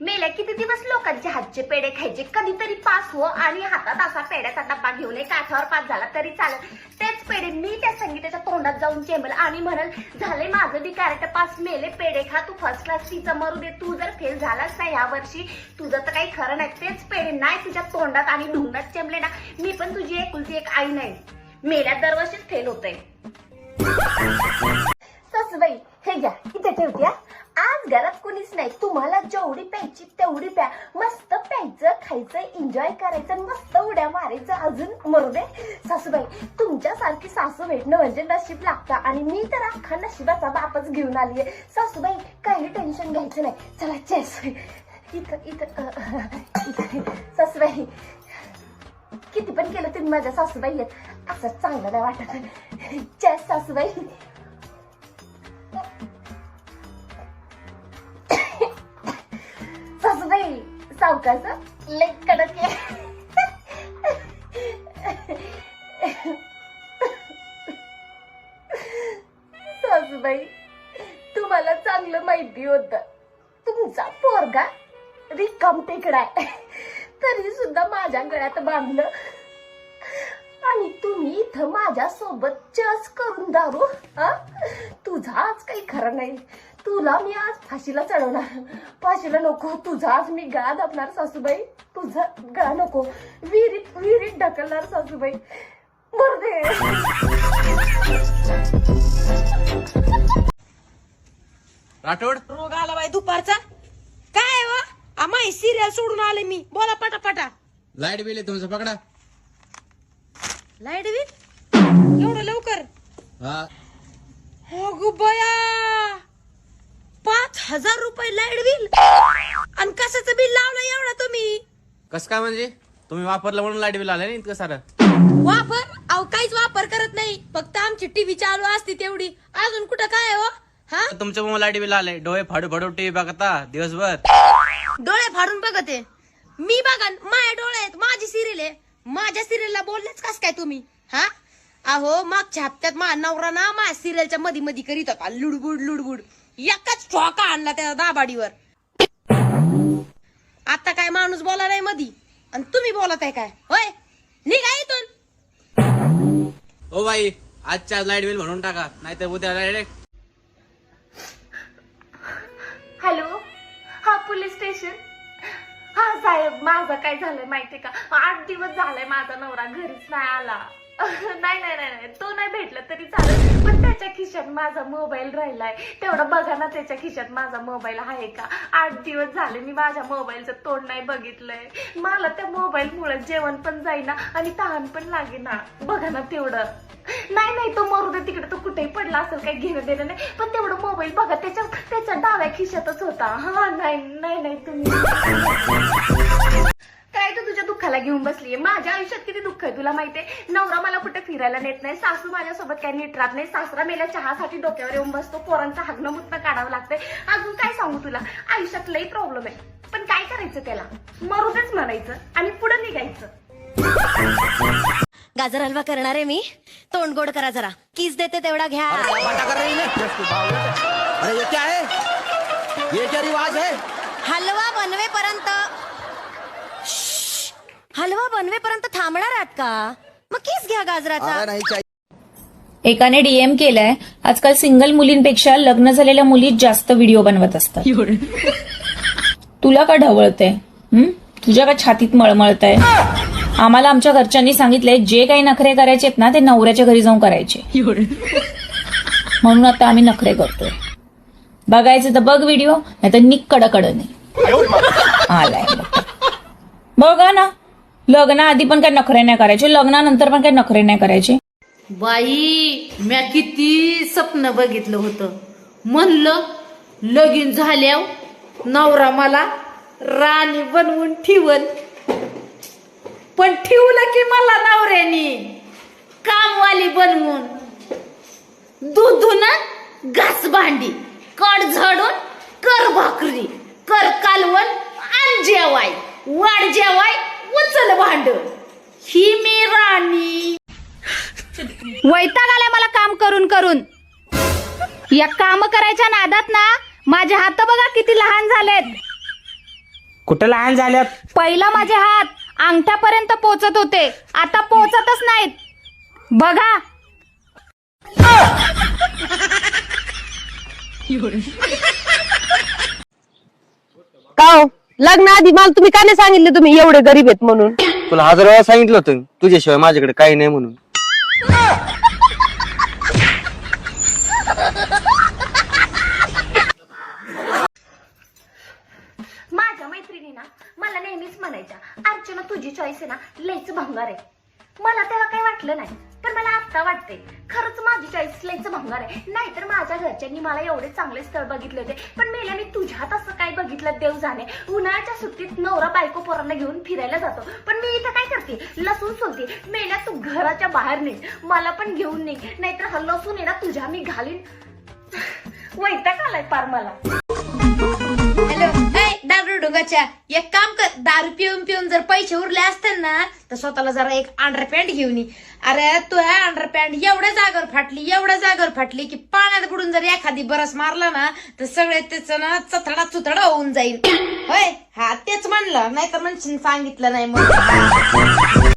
मेल्या किती दिवस लोकांचे हातचे पेढे खायचे? कधीतरी पास हो आणि हातात असा पेढ्याचा डब्बा घेऊन ये काठावर पास झाला तरी चालेल. तेच पेढे मी त्या संगीताच्या तोंडात जाऊन चेंबल आणि म्हणल झाले माझं बी कॅरेक्टर पास मेले पेढे खा तू फर्स्ट क्लास तिचं मरू दे. तू जर फेल झालास ना या वर्षी तुझं तर काही खरं नाही. तेच पेढे नाही तुझ्या तोंडात आणि ढुंगात चेंबले ना. मी पण तुझी एकुलती एक आई नाही. मेल्या दरवर्षीच फेल होतंय. सासूबाई हे घ्या. इथे ठेवत्या आज घरात कोणीच नाही. तुम्हाला जेवढी प्यायची तेवढी प्या. मस्त प्यायचं खायचं एन्जॉय करायचं आणि मस्त उड्या मारायचं. अजून मरू दे. सासूबाई तुमच्यासारखी सासू भेटणं म्हणजे नशीब लागतं. आणि मी तर अख्खा नशिबाचा बापच घेऊन आलीये. सासूबाई काही टेन्शन घ्यायचं नाही. चला चेस. इथं इथं इथं. सासूबाई किती पण केलं तुम्ही माझ्या सासूबाई आहेत. असं चांगलं नाही वाटत. चेस सासूबाई. सावकाश लई कडक सासूबाई तुम्हाला चांगलं माहिती होत. तुमचा पोरगा रिकाम टेकडा तरी सुद्धा माझ्या गळ्यात बांधलं. आणि तुम्ही इथं माझ्या सोबत चस करून दारू हा? तुझा आज काही खरं नाही. तुला मी आज फाशीला चढवणार. फाशीला नको. तुझा आज मी गळा दाबणार सासूबाई. तुझा गळा नको. विहिरीत विहिरीत ढकलणार सासूबाई. मरदे राठोड. रोग आला बाई दुपारचा. काय व आम्ही सिरियल सोडून आले मी. बोला पटापटा. लाइट बिल आहे तुमचं पकडा. Light bill? एवढं लवकर? हा. हो गो बया! पाच हजार रुपये लाइट बिल. आणि कशाचं बिल लावलं एवढं तुम्ही? कस काय म्हणजे? तुम्ही वापरलं म्हणून लाइट बिल आलं ना इतकं सारं. वापर? अहो काहीच वापर करत नाही. फक्त आमची टीव्ही चालू असते तेवढी. अजून कुठं काय हो? हा? तुमच्या मग लाइट बिल आलंय. डोळे फाडू फाडू टीव्ही बघता दिवसभर. डोळे फाडून बघते. मी बघा माझ्या डोळे आहेत माझी सिरियल आहे. माझ्या सिरियलला बोललेच कस काय तुम्ही? हा? अहो मागच्या हप्त्यात माझा नवरा ना माझ्या सिरियलच्या मध्ये मध्ये करीत होता. लुडबुड लुडबुड. एकाच ठोका आणला त्या दाबाडीवर आता काय माणूस बोला नाही मधी. आणि तुम्ही बोलत आहे काय? होय? निघा इथून. ओ बाई आजच्या लाइट बिल म्हणून टाका नाहीतर उद्या डायरेक्ट हॅलो? हा पोलीस स्टेशन हा साहेब माझं काय झालंय माहितीये का? आठ दिवस झालाय माझा नवरा घरीच नाही आला. नाही नाही नाही नाही. तो नाही भेटला तरी चालेल. पण त्याच्या खिशात माझा मोबाईल राहिलाय. तेवढा बघा ना त्याच्या खिशात माझा मोबाईल आहे का? आठ दिवस झाले मी माझ्या मोबाईलचं तोंड नाही बघितलंय. मला त्या मोबाईल मुळे जेवण पण जाईना आणि तहान पण लागेना. बघा ना तेवढं. नाही नाही तो मरू दे तिकडे. तो कुठेही पडला असेल काही घेणं देणं नाही. पण तेवढं मोबाईल बघा. त्याच्या त्याच्या डाव्या खिशातच होता. हा नाही नाही नाही तुम्ही. दुःखाला घेऊन बसलीये. माझ्या आयुष्यात किती दुःख आहे तुला माहितीये? नवरा मला कुठे फिरायला नेत नाही. सासू माझ्यासोबत काही नीट राहत नाही. सासरा मेल्या चहासाठी डोक्यावर येऊन बसतो. पोरांचा हागणं मुतणं काढावं लागतंय. अजून काय सांगू तुला? आयुष्यात लई प्रॉब्लेम आहे. पण काय करायचं त्याला? मरूनच म्हणायचं आणि पुढे निघायचं. गाजर हलवा करणार आहे मी. तोंड गोड करा जरा. किस देते तेवढा घ्या. है अरे ये क्या है? ये क्या रिवाज है? हलवा बनवेपर्यंत. हलवा बनवेपर्यंत थांबणार आहात का? मग किस घ्या गाजराचा? अरे नहीं चाहिए एकाने डीएम केलाय. आजकाल सिंगल मुलींपेक्षा लग्न झालेल्या मुली जास्त व्हिडिओ बनवत असतात. तुला का ढवळतंय? हं? तुझ्या का छातीत मळमळतंय? आम्हाला आमच्या घरच्यांनी सांगितलंय जे काही नखरे करायचे ना ते नवऱ्याच्या घरी जाऊन करायचे. म्हणून आता आम्ही नखरे करतोय. बघायचे तर बघ व्हिडिओ नाही तर निकडकड नाही आलाय. बघा ना. लग्नाआधी पण काय नखरे नाही करायचे लग्नानंतर पण काय नखरे नाही करायचे. बाई म्या किती स्वप्न बघितलं होतं. म्हणलं लगीन झाल्यावर नवरा मला राणी बनवून ठेवल. पण ठेवलं की मला नवऱ्यानी कामवाली बनवून. दूध धुणं घास भांडी कड झाडून कर भाकरी कर कालवण आण जेवाय वाढ जेवाय उचल भांड ही मी राणी वैताग आलाय मला काम करून करून. या काम करायच्या नादात ना माझे हात बघा किती लहान झालेत. कुठं लहान झाल्यात? पहिला माझे हात अंगठ्यापर्यंत पोचत होते. आता पोचतच नाहीत. बघा. का हो? लग्न आधी मला तुम्ही का नाही सांगितले तुम्ही? एवढे गरीब आहेत म्हणून. तुला हजार वेळा सांगितलं होतं तुझ्याशिवाय माझ्याकडे काही नाही म्हणून माझ्या मैत्रिणी ना मला नेहमीच म्हणायच्या अर्चना तुझी चॉईस आहे ना लयच भंगार आहे. मला तेव्हा काही वाटलं नाही पण मला आता वाटते खरंच माझी चॉईस लयच भंगार आहे. नाहीतर माझ्या घरच्यांनी मला एवढे चांगले स्थळ बघितले होते पण मेल्या मी तुझ्यात असं काय बघितलं देव जाणे. उन्हाळ्याच्या सुट्टीत नवरा बायको पोरांना घेऊन फिरायला जातो पण मी इथं काय करते? लसूण सोलते. मेल्या तू घराच्या बाहेर निघ. मला पण घेऊन निघ. नाहीतर हा लसूण आहे ना तुझ्या मी घालीन. वैताग आलाय पार मला. हॅलो एक काम कर दारू पिऊन पिऊन जर पैसे उरले असतात ना तर स्वतःला जरा एक अंडरपॅन्ट घेऊन ये. अरे तू ह्या अंडरपॅन्ट एवढ्या जागेवर फाटली एवढ्या जागेवर फाटली की पाण्यात बुडून जर एखादी बरस मारला ना तर सगळे त्याच ना चथडा चुथडा होऊन जाईल. होय? हा तेच म्हणलं नाही तर म्हणशील सांगितलं नाही मग